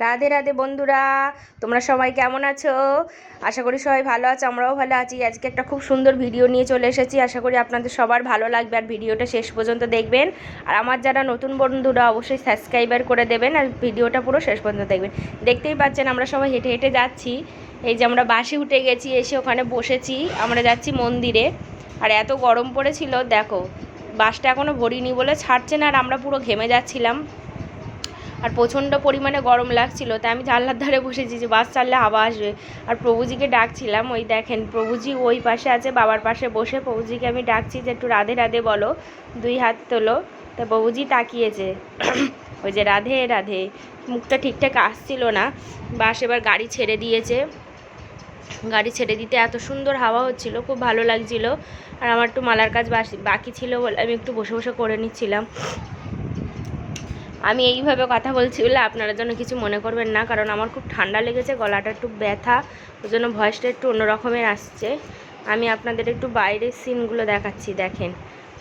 রাধে রাধে বন্ধুরা, তোমরা সবাই কেমন আছো? আশা করি সবাই ভালো আছো, আমরাও ভালো আছি। আজকে একটা খুব সুন্দর ভিডিও নিয়ে চলে এসেছি। আশা করি আপনাদের সবার ভালো লাগবে আর ভিডিওটা শেষ পর্যন্ত দেখবেন। আর আমার যারা নতুন বন্ধুরা, অবশ্যই সাবস্ক্রাইবার করে দেবেন আর ভিডিওটা পুরো শেষ পর্যন্ত দেখবেন। দেখতেই পাচ্ছেন আমরা সবাই হেঁটে হেঁটে যাচ্ছি। এই যে আমরা বাসে উঠে গেছি, এসে ওখানে বসেছি। আমরা যাচ্ছি মন্দিরে। আর এত গরম পড়েছিল, দেখো, বাসটা এখনও ভরিনি বলে ছাড়ছে না আর আমরা পুরো ঘেমে যাচ্ছিলাম। আর প্রচণ্ড পরিমাণে গরম লাগছিল, তাই আমি জানলার ধারে বসেছি যে বাস চাললে হাওয়া আসবে। আর প্রভুজিকে ডাকছিলাম, ওই দেখেন, প্রভুজি ওই পাশে আছে, বাবার পাশে বসে প্রভুজিকে আমি ডাকছি যে একটু রাধে রাধে বলো, দুই হাত তোলো। তা প্রভুজি তাকিয়েছে, ওই যে রাধে রাধে, মুখটা ঠিকঠাক আসছিল না। বাস এবার গাড়ি ছেড়ে দিয়েছে। গাড়ি ছেড়ে দিতে এত সুন্দর হাওয়া হচ্ছিল, খুব ভালো লাগছিল। আর আমার একটু মালার কাজ বাকি ছিল বলে আমি একটু বসে বসে করে নিচ্ছিলাম। আমি এইভাবে কথা বলছি বলে আপনারা যেন কিছু মনে করবেন না, কারণ আমার খুব ঠান্ডা লেগেছে, গলাটা একটু ব্যথা, ওই জন্য ভয়েসটা একটু অন্য রকমের আসছে। আমি আপনাদের একটু বাইরের সিনগুলো দেখাচ্ছি, দেখেন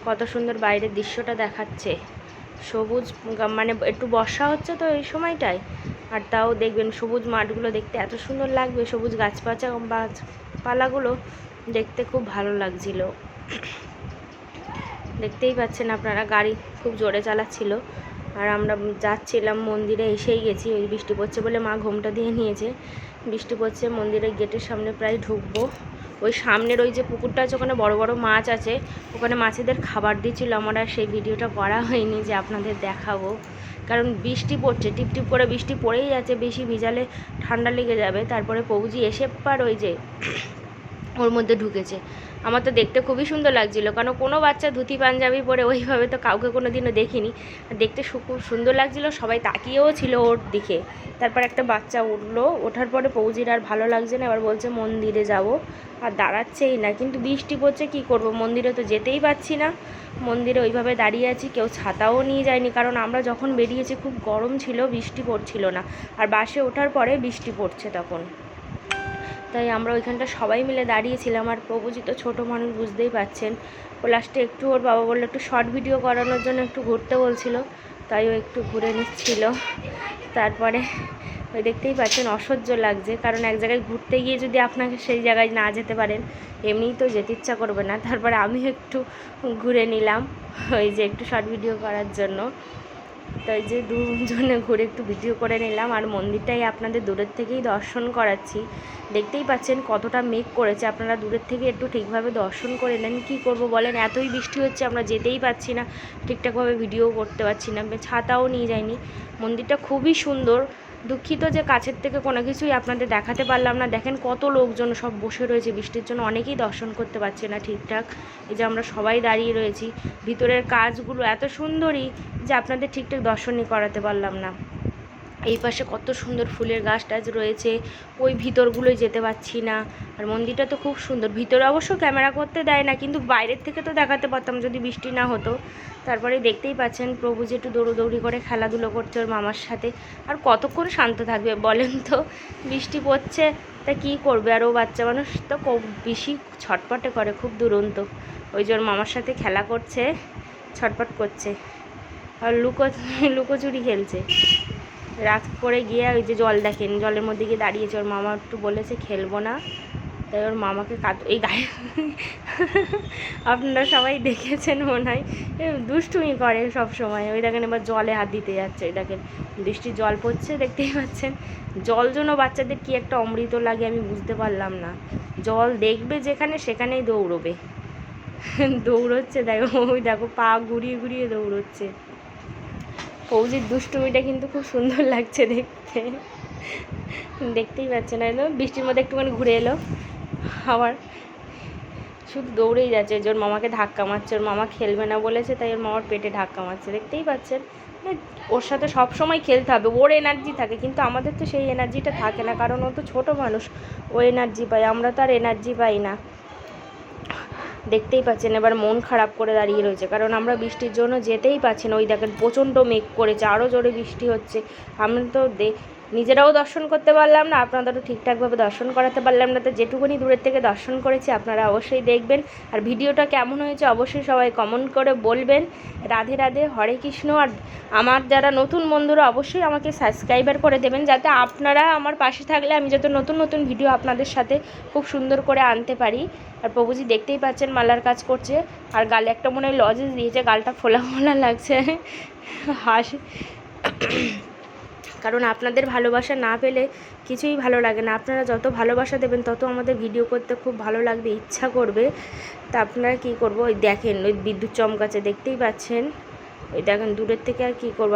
কত সুন্দর বাইরের দৃশ্যটা দেখাচ্ছে। সবুজ মানে একটু বর্ষা হচ্ছে তো এই সময়টায়, আর তাও দেখবেন সবুজ মাঠগুলো দেখতে এত সুন্দর লাগবে, সবুজ গাছপাচা গাছপালাগুলো দেখতে খুব ভালো লাগছিল। দেখতেই পাচ্ছেন আপনারা, গাড়ি খুব জোরে চালাচ্ছিল। আর আমরা যাচ্ছিলাম মন্দিরে, এসেই গেছি। ওই বৃষ্টি পড়ছে বলে মা ঘোমটা দিয়ে নিয়েছে। বৃষ্টি পড়ছে মন্দিরের গেটের সামনে প্রায় ঢুকবো। ওই সামনের ওই যে পুকুরটা আছে, ওখানে বড় বড় মাছ আছে। ওখানে মাছেদের খাবার দিচ্ছিল আমার, আর সেই ভিডিওটা করা হয়নি যে আপনাদের দেখাবো। কারণ বৃষ্টি পড়ছে টিপটিপ করে বৃষ্টি পড়েই যাচ্ছে, বেশি ভিজালে ঠান্ডা লেগে যাবে। তারপরে পৌজি এসে পার ওই যে ওর মধ্যে ঢুকেছে। আমার তো দেখতে খুবই সুন্দর লাগছিল কারণ কোনো বাচ্চা ধুতি, পাঞ্জাবি পরে ওইভাবে তো কাউকে কোনো দিনও দেখিনি। দেখতে খুব সুন্দর লাগছিল, সবাই তাকিয়েও ছিল ওর দিকে। তারপর একটা বাচ্চা উঠল, ওঠার পরে পৌজির আর ভালো লাগছে না, এবার বলছে মন্দিরে যাব। আর দাঁড়াচ্ছেই না, কিন্তু বৃষ্টি পড়ছে, কি করব? মন্দিরে তো যেতেই পাচ্ছি না। মন্দিরে ওইভাবে দাঁড়িয়ে আছি, কেউ ছাতাও নিয়ে যায়নি, কারণ আমরা যখন বেরিয়েছি খুব গরম ছিল, বৃষ্টি পড়ছিল না। আর বাসে ওঠার পরে বৃষ্টি পড়ছে তখন। তাই আমরা ওইখানটা সবাই মিলে দাঁড়িয়েছিলাম। আর প্রভুজি তো ছোটো মানুষ বুঝতেই পাচ্ছেন ও লাস্টে একটু ওর বাবা বলল একটু শর্ট ভিডিও করানোর জন্য একটু ঘুরতে বলছিল। তাই ও একটু ঘুরে নিচ্ছিল। তারপরে ওই দেখতেই পাচ্ছেন অসহ্য লাগছে। কারণ এক জায়গায় ঘুরতে গিয়ে যদি আপনাকে সেই জায়গায় না যেতে পারেন, এমনিই তো যেতে ইচ্ছা করবে না। তারপরে আমি একটু ঘুরে নিলাম ওই যে একটু শর্ট ভিডিও করার জন্য। তাই যে দুজনে ঘুরে একটু ভিডিও করে নিলাম। আর মন্দিরটাই আপনাদের দূরের থেকেই দর্শন করাচ্ছি। দেখতেই পাচ্ছেন কতটা মেঘ করেছে। আপনারা দূরের থেকে একটু ঠিকভাবে দর্শন করে নেন। কী করব বলেন? এতই বৃষ্টি হচ্ছে, আমরা যেতেই পাচ্ছি না। ঠিকঠাকভাবে ভিডিও করতে পারছি না। ছাতাও নিয়ে যায়নি মন্দিরটা খুবই সুন্দর। দুঃখিত যে কাছের থেকে কোনো কিছুই আপনাদের দেখাতে পারলাম না। দেখেন কত লোকজন সব বসে রয়েছে, বৃষ্টির জন্য অনেকেই দর্শন করতে পারছে না ঠিকঠাক। এই যে আমরা সবাই দাঁড়িয়ে রয়েছি, ভিতরের কাজগুলো এত সুন্দরই যে আপনাদের ঠিকঠাক দর্শনই করাতে পারলাম না। এই পাশে কত সুন্দর ফুলের গাছ টাছ রয়েছে, ওই ভিতরগুলোই যেতে পারছি না। আর মন্দিরটা তো খুব সুন্দর, ভিতরে অবশ্য ক্যামেরা করতে দেয় না, কিন্তু বাইরের থেকে তো দেখাতে পারতাম যদি বৃষ্টি না হতো। তারপরে দেখতেই পাচ্ছেন, প্রভু যে একটু দৌড়োদৌড়ি করে, খেলাধুলো করছে ওর মামার সাথে। আর কতক্ষণ শান্ত থাকবে বলেন তো? বৃষ্টি পড়ছে, তা কী করবে? আর ও বাচ্চা মানুষ তো খুব বেশি ছটপটে করে, খুব দুরন্ত। ওই যে ওর মামার সাথে খেলা করছে, ছটপট করছে। আর লুকো, লুকোচুরি খেলছে। রাত করে গিয়ে ওই যে জল দেখেন। জলের মধ্যে গিয়ে দাঁড়িয়েছে। ওর মামা একটু বলেছে, খেলব না। তাই ওর মামাকে কাত, এই গায়ে আপনারা সবাই দেখেছেন মনে হয়। দুষ্টুমি করে সব সময়। ওই দেখেন এবার জলে হাত দিতে যাচ্ছে। ওই দেখেন বৃষ্টির জল পড়ছে, দেখতেই পাচ্ছেন। জল জন্য বাচ্চাদের কি একটা অমৃত লাগে আমি বুঝতে পারলাম না। জল দেখবে যেখানে, সেখানেই দৌড়বে। দৌড়চ্ছে, দেখো, ওই দেখো, পা ঘুরিয়ে ঘুরিয়ে দৌড়চ্ছে। ফৌজির দুষ্টুমিটা কিন্তু খুব সুন্দর লাগছে দেখতে। দেখতেই পাচ্ছে না এলো বৃষ্টির মধ্যে একটুখানি ঘুরে এলো। আবার শুধু দৌড়েই যাচ্ছে। ওর মামাকে ধাক্কা মারছে। ওর মামা খেলবে না বলেছে, তাই ওর মামার পেটে ধাক্কা মারছে। দেখতেই পাচ্ছেন। ওর সাথে সব সময় খেলতে হবে। ওর এনার্জি থাকে, কিন্তু আমাদের তো সেই এনার্জিটা থাকে না। কারণ ও তো ছোটো মানুষ। ও এনার্জি পায়। আমরা তো আর এনার্জি পাই না। দেখতেই পাচ্ছেন, এবার মন খারাপ করে দাঁড়িয়ে রয়েছে। কারণ আমরা বৃষ্টির জন্য যেতেই পাচ্ছি না। ওই দেখেন, প্রচণ্ড মেঘ করেছে আরও জোরে বৃষ্টি হচ্ছে। আমরা তো নিজেরাও দর্শন করতে পারলাম না, আপনাদেরও ঠিকঠাকভাবে দর্শন করাতে পারলাম না, তো যেটুকুনি দূরের থেকে দর্শন করেছি আপনারা অবশ্যই দেখবেন। আর ভিডিওটা কেমন হয়েছে অবশ্যই সবাই কমেন্ট করে বলবেন। রাধে রাধে, হরে কৃষ্ণ, আর আমার যারা নতুন বন্ধুরা অবশ্যই আমাকে সাবস্ক্রাইবার করে দেবেন, যাতে আপনারা আমার পাশে থাকলে আমি যত নতুন নতুন ভিডিও আপনাদের সাথে খুব সুন্দর করে আনতে পারি। আর প্রভুজি দেখতেই পাচ্ছেন মালার কাজ করছে, আর গালে একটা মনে হয় লজেস দিয়েছে, গালটা ফোলা ফোলা লাগছে। হাসি। কারণ আপনাদের ভালোবাসা না পেলে কিছুই ভালো লাগে না। আপনারা যত ভালোবাসা দেবেন, তত আমাদের ভিডিও করতে খুব ভালো লাগবে, ইচ্ছা করবে। তা আপনারা কী করব? ওই দেখেন, ওই বিদ্যুৎ চমকাচ্ছে, দেখতেই পাচ্ছেন। ওই দেখেন, দূরের থেকে আর কী করব?